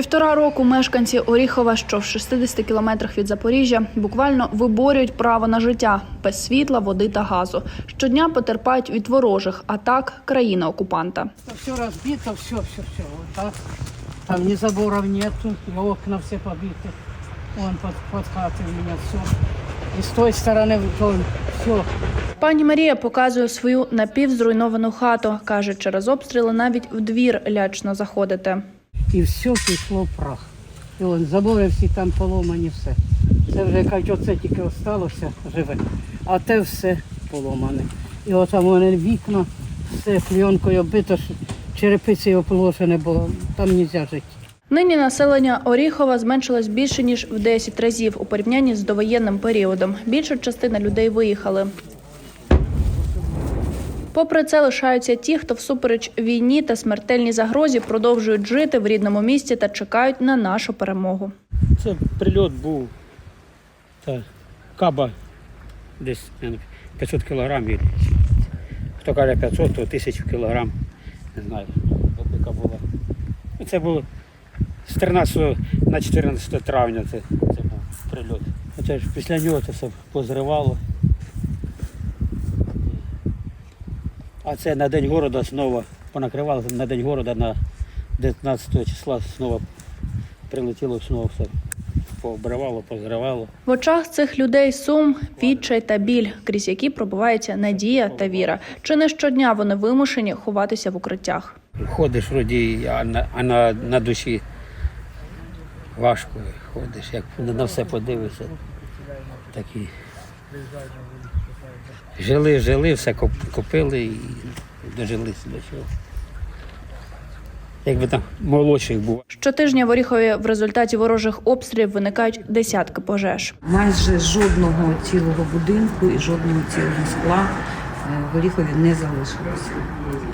Півтора року мешканці Оріхова, що в 60 кілометрах від Запоріжжя, буквально виборюють право на життя без світла, води та газу. Щодня потерпають від ворожих атак країни-окупанта. Все разбито, все, все, все. Так. Там ни заборов нету, окна все побиты. Вон под, под хатой у меня все. И с той стороны вон все. Пані Марія показує свою напівзруйновану хату. каже, через обстріли навіть в двір лячно заходити. І все пішло в прах. І вон забори всі там поломані, все. Це вже кажуть, оце тільки осталося живе, а те все поломане. І от там у мене вікна, все пленкою оббито, що черепиці ополошені, бо там не можна жити. Нині населення Оріхова зменшилось більше ніж в 10 разів у порівнянні з довоєнним періодом. Більша частина людей виїхали. Попри це лишаються ті, хто всупереч війні та смертельній загрозі продовжують жити в рідному місті та чекають на нашу перемогу. Це прильот був. Та каба десь 500 кілограмів. Хто каже 500, то 1000 кілограм. Не знаю, яка була. Ну, Це було з 13 на 14 травня це, це був прильот. Це ж після нього це все позривало. А це на День города знову понакривало, на День города на 19 числа знову прилетіло знову все. Пообривало, позривало. В очах цих людей сум, відчай та біль, крізь які пробивається надія та віра. Чи не щодня вони вимушені ховатися в укриттях? Ходиш вроді, а на, а на, на душі важко ходиш, як на на все подивишся. Такі. Жили, жили, все купили і дожилися до чого. Якби там молодших був. Щотижня в Оріхові в результаті ворожих обстрілів виникають десятки пожеж. Майже жодного цілого будинку і жодного цілого скла е, в Оріхові не залишилося.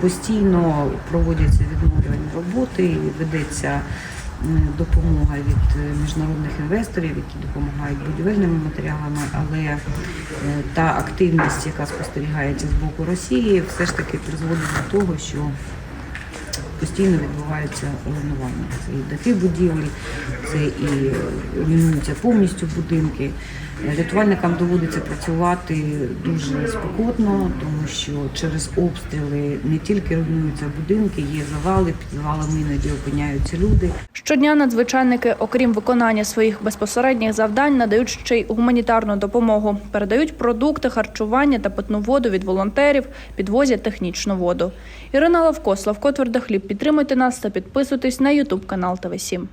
Постійно проводяться відновлювальні роботи, і ведеться допомога від е, міжнародних інвесторів, які допомагають будівельними матеріалами, але е, та активність, яка спостерігається з боку Росії, все ж таки призводить до того, що постійно відбуваються руйнування. Це і дахи будівлі, це і руйнуються повністю будинки. Рятувальникам доводиться працювати дуже спекотно, тому що через обстріли не тільки руйнуються будинки, є завали, під завалами іноді опиняються люди. Щодня надзвичайники, окрім виконання своїх безпосередніх завдань, надають ще й гуманітарну допомогу, передають продукти, харчування та питну воду від волонтерів, підвозять технічну воду. Ірина Лавко, Славко Твердохліб. Підтримуйте нас та підписуйтесь на Ютуб канал ТВ 7